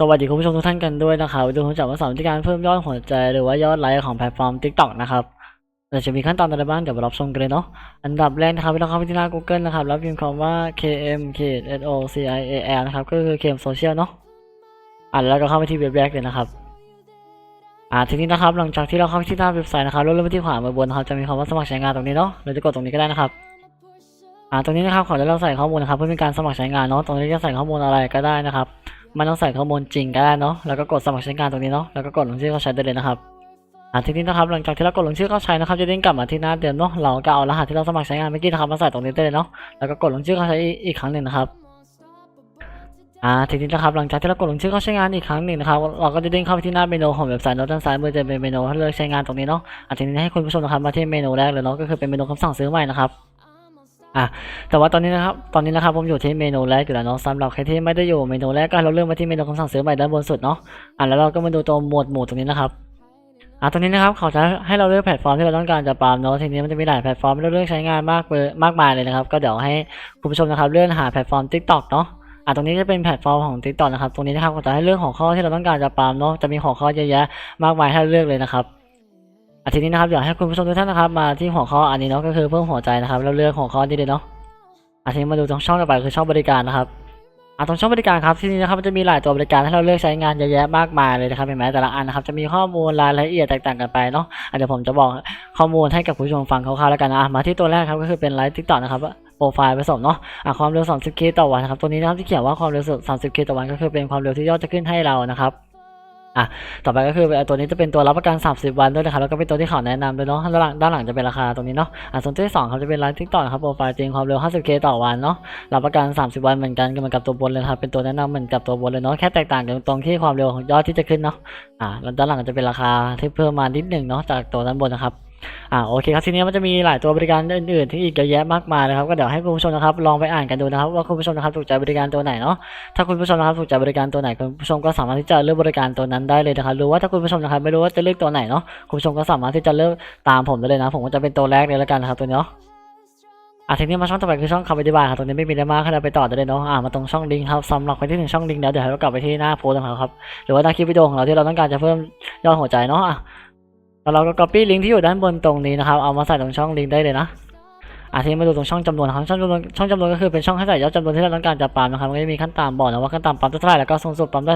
สวัสดีคุณผู้ชมทุกท่านกันด้วยนะครับดูผมจากว่าสอนวิธีการเพิ่มยอดหัวใจหรือว่ายอดไลค์ของแพลตฟอร์ม TikTok นะครับเราจะมีขั้นตอนอะไรบ้างเดี๋ยวมารับชมกันเลยเนาะอันดับแรกนะครับเราเข้าไปที่หน้า Google นะครับแล้วพิมพ์คำว่า KM K S O C I A L นะครับก็คือ KM Social เนาะอ่าแล้วก็เข้าไปที่เว็บแรกเลยนะครับอ่าทีนี้นะครับหลังจากที่เราเข้าไปที่หน้าเว็บไซต์นะครับเลื่อนไปที่ขวามือบนนะครับจะมีคำว่าสมัครใช้งานตรงนี้เนาะเราจะกดตรงนี้ก็ได้นะครับอ่าตรงนี้นะครับขอให้เราใส่ข้อมูลนะครับเพื่อเป็นการสมัครใช้งานเนาะตรงนี้จะใส่ข้อมูลอะไรก็ได้นะครับ มันต้องใส่ข้อมูลจริงก็ได้เนาะ แล้วก็กดสมัครใช้งานตรงนี้เนาะ แล้วก็กดลงชื่อเข้าใช้ได้เลยนะครับอ่าทีนี้นะครับหลังจากที่เรากดลงชื่อเข้าใช้นะครับจะเด้งกลับมาที่หน้าเดิมเนาะ เราก็เอารหัสที่เราสมัครใช้งานเมื่อกี้นะครับมาใส่ตรงนี้ได้เลยเนาะ แล้วก็กดลงชื่อเข้าใช้อีกครั้งหนึ่งนะครับอ่าทีนี้นะครับหลังจากที่เรากดลงชื่อเข้าใช้งานอีกครั้งหนึ่งนะครับเราก็จะเด้งเข้าไปที่หน้าเมนูของเว็บไซต์เนาะด้านซ้ายมือจะเป็นเมนูให้เลือกใช้งานตรงนี้เนาะอ่าทีนี้ให้คุณผู้ชมนะครับมาที่เมนูแรกเลยเนาะก็คือเป็นเมนูคำสั่งซื้อใหม่นะครับ อะแต่ว่าตอนนี้นะครับตอนนี้นะครับผมอยู่ที่เมนูแรกอยู่แล้วเนาะสำหรับใครที่ไม่ได้อยู่เมนูแรกก็เราเลื่อนมาที่เมนูคำสั่งซื้อใหม่ด้านบนสุดเนาะอะแล้วเราก็มาดูตัวหมวดหมู่ตรงนี้นะครับอะตรงนี้นะครับเขาจะให้เราเลือกแพลตฟอร์มที่เราต้องการจะปาล์มเนาะทีนี้มันจะมีหลายแพลตฟอร์มให้เราเลือกใช้งานมากเบอร์มากมายเลยนะครับ ก็เดี๋ยวให้คุณผู้ชมนะครับเลื่อนหาแพลตฟอร์ม TikTok เนาะอะตรงนี้จะเป็นแพลตฟอร์มของ TikTok นะครับตรงนี้นะครับเขาจะให้เรื่องของข้อที่เราต้องการจะปาล์มเนาะจะมีหัวข้อเยอะแยะมากมายให้เลือกเลยนะครับ อะทีนี้นะครับอยากให้คุณผู้ชมทุกท่านนะครับมาที่หัวข้ออันนี้เนาะก็คือเพิ่มหัวใจนะครับแล้วเลือกหัวข้อนี้เลยเนาะอาทีนี้มาดูตรงช่องต่อไปคือช่องบริการนะครับอ่าตรงช่องบริการครับที่นี่นะครับมันจะมีหลายตัวบริการให้เราเลือกใช้งานเยอะแยะมากมายเลยนะครับเห็นไหมแต่ละอันนะครับจะมีข้อมูลรายละเอียดแตกต่างกันไปเนาะเดี๋ยวผมจะบอกข้อมูลให้กับคุณผู้ชมฟังคร่าวๆแล้วกันนะอะมาที่ตัวแรกครับก็คือเป็นไลฟ์ทิกตอกนะครับโปรไฟล์ผสมเนาะอะความเร็ว 30k ต่อวันนะครับตัวนี้นะครับที่เขียนว่าความเร็ว 30k ต่อวันก็คือเป็นความเร็วที่ยอดจะขึ้นให้เรานะครับ อะต่อไปก็คือตัวนี้จะเป็นตัวรับประกัน 30 วันด้วยนะครับแล้วก็เป็นตัวที่เขาแนะนำด้วยเนาะด้านหลังด้านหลังจะเป็นราคาตรงนี้เนาะอะส่วนตัวที่สองครับจะเป็นไลฟ์ทิกตอกนะครับโปรไฟล์จริงความเร็ว 50k ต่อวันเนาะรับประกัน 30 วันเหมือนกันก็เหมือนกับตัวบนเลยครับเป็นตัวแนะนำเหมือนกับตัวบนเลยเนาะแค่แตกต่างกันตรงที่ความเร็วของยอดที่จะขึ้นเนาะอะแล้วด้านหลังจะเป็นราคาที่เพิ่มมานิดหนึ่งเนาะจากตัวด้านบนนะครับ อ่าโอเคครับทีนี้มันจะมีหลายตัวบริการอื่นๆที่อีกเยอะแยะมากมายนะครับก็เดี๋ยวให้คุณผู้ชมนะครับลองไปอ่านกันดูนะครับว่าคุณผู้ชมนะครับถูกใจบริการตัวไหนเนาะถ้าคุณผู้ชมนะครับถูกใจบริการตัวไหนคุณผู้ชมก็สามารถที่จะเลือกบริการตัวนั้นได้เลยนะครับหรือว่าถ้าคุณผู้ชมนะครับไม่รู้ว่าจะเลือกตัวไหนเนาะคุณผู้ชมก็สามารถที่จะเลือกตามผมได้เลยนะ ผมก็จะเป็นตัวแรกเลยแล้วกันนะครับตัวนี้เนาะอะทีนี้มาช่องต่อไปคือช่องคำอธิบายครับตรงนี้ไม่มีอะไรมากให้เราไปต่อได้เลยเนาะอ่ามาตรงช่องลิงก์ครับสำหรับใครที่ถึงช่องลิงก์แล้วเดี๋ยวเรากลับไปที่หน้าโพสต์ของเราครับหรือว่าหน้าคลิปวิดีโอของเราที่เราต้องการจะเพิ่มยอดหัวใจเนาะอะ เราก็ copy ลิงก์ที่อยู่ด้านบนตรงนี้นะครับ เอามาใส่ตรงช่องลิงก์ได้เลยนะอาทีนี้มาดูตรงช่องจำนวนนะครับช่องจำนวนช่องจำนวนก็คือเป็นช่องให้ใส่ยอดจำนวนที่เราต้องการจะปั๊มนะครับมันก็จะมีขั้นต่ำบอกนะว่าขั้นต่ำปั๊มเท่าไหร่แล้วก็สูงสุดปั๊มได้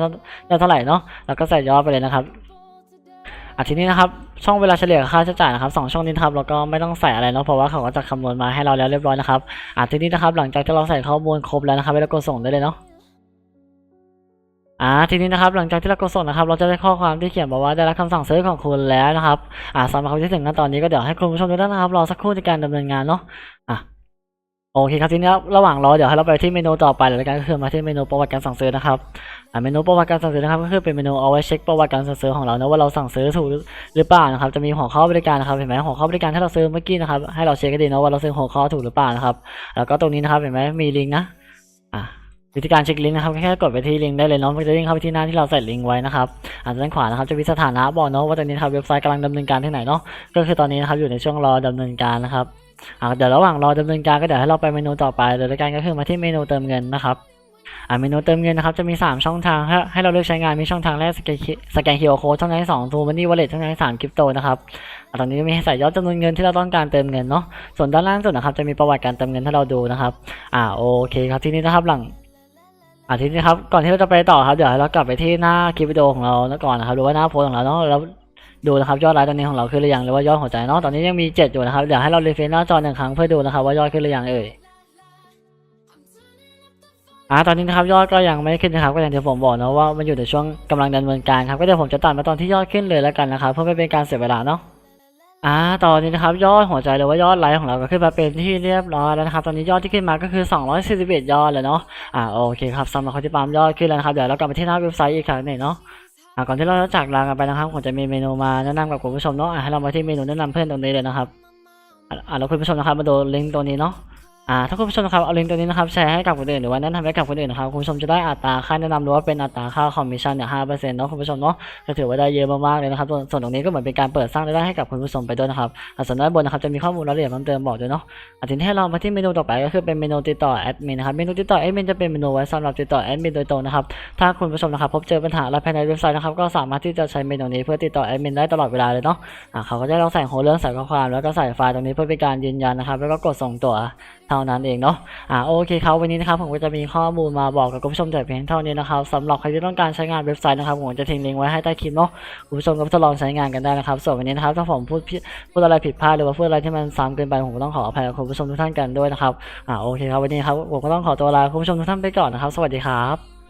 เท่าไหร่เนาะแล้วก็ใส่ยอดไปเลยนะครับอาทีนี้นะครับช่องเวลาเฉลี่ยค่าใช้จ่ายนะครับสองช่องนี้ครับเราก็ไม่ต้องใส่อะไรเนาะเพราะว่าเขาก็จะคำนวณมาให้เราแล้วเรียบร้อยนะครับอาทีนี้นะครับหลังจากที่เราใส่ข้อมูลครบแล้วนะครับเรากดส่งได้เลยเนาะ อ่าทีนี้นะครับหลังจากที่เรากดส่งนะครับ เราจะได้ข้อความที่เขียนบอกว่าได้รับคำสั่งซื้อของคุณแล้วนะครับอ่าสำหรับครที่ถึงขั้นตอนนี้ก็เดี๋ยวให้คุณผู้ชมทุกท่านนะครับรอสักครู่ในการดำเนินงานเนาะอะโอเคครับทีนี้ระหว่างรอเดี๋ยวให้เราไปที่เมนูต่อไปเลยละกันก็คือมาที่เมนูประวัติการสั่งซื้อนะครับอ่าเมนูประวัติการสั่งซื้อนะครับก็คือเป็นเมนูเอาไว้เช็คประวัติการสั่งซื้อของเรานะว่าเราสั่งซื้อถูกหรือเปล่านะครับจะมีหัวข้อบริการนะครับเห็นไหมหัวข้อบริการที่เราซื้อเมื่อกี้นะครับให้เราเช็คกันดีนะว่าเราซื้อหัวข้อถูกหรือเปล่านะครับแล้วก็ตรงนี้นะครับเห็นไหมมีลิงก์นะอะ วิธีการเช็คลิงก์นะครับแค่กดไปที่ลิงก์ได้เลยเนาะมันจะวิ่งเข้าไปที่หน้าที่เราใส่ลิงก์ไว้นะครับอ่าด้านขวานะครับจะมีสถานะบอกเนาะว่าตอนนี้นะครับเว็บไซต์กำลังดำเนินการที่ไหนเนาะก็คือตอนนี้นะครับอยู่ในช่วงรอดำเนินการนะครับเดี๋ยวระหว่างรอดำเนินการก็เดี๋ยวให้เราไปเมนูต่อไปเลยละกันก็คือมาที่เมนูเติมเงินนะครับเมนูเติมเงินนะครับจะมี 3 ช่องทางให้เราเลือกใช้งานมีช่องทางแรกสแกนคิวโค้ดช่องทางที่สองทูมันนี่วอลเล็ตช่องทางที่สามคริปโตนะครับตอนนี้จะมีให้ใส่ยอดจำนวนเงินที่เราต้องการเติมเงินเนาะส่วนด้านล่างสุดนะครับจะมีประวัติการเติมเงินให้เราดูนะครับอ่าโอเคครับทีนี้นะครับหลัง อะทีนี้ครับก่อนที่เราจะไปต่อครับเดี๋ยวเรากลับไปที่หน้าคลิปวิดีโอของเราแล้วก่อนนะครับหรือว่าหน้าโพสของเราเนาะแล้วดูนะครับยอดไลค์ตอนนี้ของเราขึ้นหรือยังหรือว่ายอดหัวใจเนาะตอนนี้ยังมีเจ็ดอยู่นะครับเดี๋ยวให้เรารีเฟรชหน้าจอหนึ่งครั้งเพื่อดูนะครับว่ายอดขึ้นหรือยังเอ่ยอ่าตอนนี้นะครับยอดก็ยังไม่ขึ้นนะครับก็อย่างที่ผมบอกนะว่ามันอยู่ในช่วงกำลังดำเนินการครับก็เดี๋ยวผมจะตัดมาตอนที่ยอดขึ้นเลยแล้วกันนะครับเพื่อไม่เป็นการเสียเวลาเนาะ อ่าตอนนี้นะครับยอดหัวใจหรือว่ายอดไลค์ของเราก็ขึ้นมาเป็นที่เรียบร้อยแล้วนะครับตอนนี้ยอดที่ขึ้นมาก็คือ 241 ยอดเลยเนาะอ่าโอเคครับสำหรับคนที่ปามยอดขึ้นแล้วนะครับเดี๋ยวเรากลับไปที่หน้าเว็บไซต์อีกครั้งหนึ่งเนาะอ่าก่อนที่เราจะจากลากันไปนะครับผมจะมีเมนูมาแนะนำกับคุณผู้ชมเนาะอ่าให้เรามาที่เมนูแนะนำเพื่อนตรงนี้เลยนะครับอ่าอ่าแล้วคุณผู้ชมนะครับมาดูลิงก์ตัวนี้เนาะ อ่าถ้าคุณผู้ชมนะครับเอาลิงก์ตัวนี้นะครับแชร์ให้กับคนอื่นหรือว่าแนะนำให้กับคนอื่นนะครับคุณผู้ชมจะได้อัตราค่าแนะนำหรือว่าเป็นอัตราค่าคอมมิชชั่นเนี่ยห้าเปอร์เซ็นต์เนาะคุณผู้ชมเนาะก็ถือว่าได้เยอะมากๆเลยนะครับส่วนตรงนี้ก็เหมือนเป็นการเปิดสร้างรายได้ให้กับคุณผู้ชมไปด้วยนะครับอ่าส่วนด้านบนนะครับจะมีข้อมูลรายละเอียดเพิ่มเติมบอกด้วยเนาะอาทีนี้ให้เรามาที่เมนูต่อไปก็คือเป็นเมนูติดต่อแอดมินนะครับเมนูติดต่อแอดมินจะเป็นเมนูไว้สำหรับติดต่อแอดมินโดยตรงนะครับถ้าคุณผู้ชมนะครับพบเจอปัญหาอะไรภายในเว็บไซต์นะครับก็สามารถที่จะใช้เมนูนี้เพื่อติดต่อแอดมินได้ตลอดเวลาเลยเนาะอ่าเขาก็จะลองใส่หัวเรื่องใส่ข้อความแล้วก็ใส่ไฟล์ตรงนี้เพื่อเป็นการยืนยันนะครับแล้วก็กดส่งตัว ท่านั้นเองเนาะอ่าโอเคครับวันนี้นะครับผมก็จะมีข้อมูลมาบอกกับคุณผู้ชมแต่เพียงเท่านี้นะครับสำหรับใครที่ต้องการใช้งานเว็บไซต์นะครับผมจะทิ้งลิงก์ไว้ให้ใต้คลิปเนาะคุณผู้ชมก็ทดลองใช้งานกันได้นะครับส่วนวันนี้นะครับถ้าผมพูดผิพูดอะไรผิดพลาดหรือว่าพูดอะไรที่มันซ้ำเกินไปผมก็ต้องขออภัยกับคุณผู้ชมทุกท่านกันด้วยนะครับอ่าโอเคครับวันนี้ครับผมก็ต้องขอตัวลาคุณผู้ชมทุกท่านไปก่อนนะครับ สวัสดีครับ